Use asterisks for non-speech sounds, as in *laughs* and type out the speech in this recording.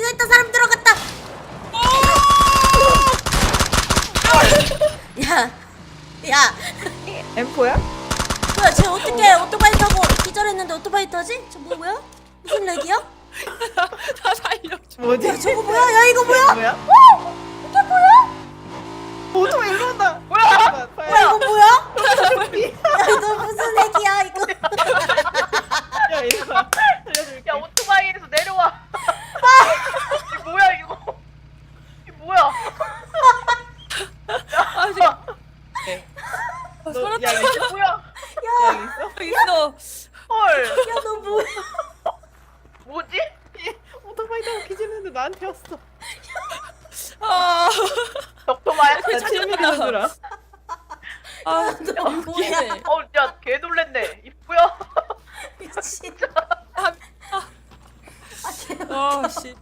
서 있던 사람 들어갔다. 야, 야, M4야? 뭐야? 쟤 어떻게 오토바이 타고 기절했는데 오토바이 타지? 저 뭐, 뭐야? 무슨 렉이야? 야, *laughs* 다 살려줘. 뭐지? 저거 뭐야? 야, 이거 뭐야? 뭐야? 어? 이게 뭐야? 오토바이 일로 온다. 뭐야? 야, 이거 뭐야? 야, 너 무슨 렉이야, 이거? 야 이거 알려줄게. 야 오토바이에서 내려와. 이 뭐야 이거? 이 뭐야? 아, 지금. 네. 아, 너, 야. 이거 뭐야? 야, 있어? 있어. 헐. 야, 너 뭐야? 뭐지? 이 오토바이 타고 기지는데 나한테 왔어. 아, 덕토마야? 나 칠미리 줄 알아. 아, 너 뭐야? 어, 야, 개 놀랬네. 이 뭐야? 미친. 아, 아, 쟤 아, 씨.